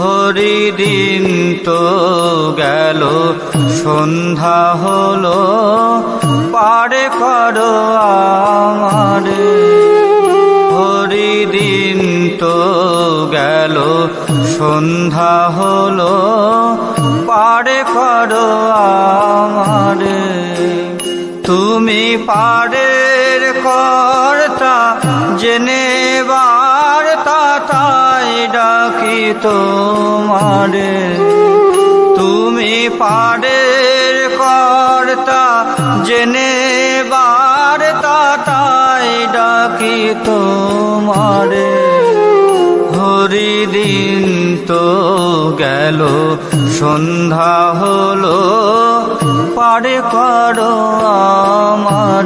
হরিদিন তো গেল, সন্ধ্যা হলো, পারে করো আমারে। হরিদিন তো গেল, সন্ধ্যা হলো, পারে করো আমারে। তুমি পারের কর্তা, জেনে বার্তা তোমারে, তুমি পারের কর্তা, জেনে বার্তা তাই ডাকি তোমারে। হরিদিন তো গেল, সন্ধ্যা হলো পারে করো আমারে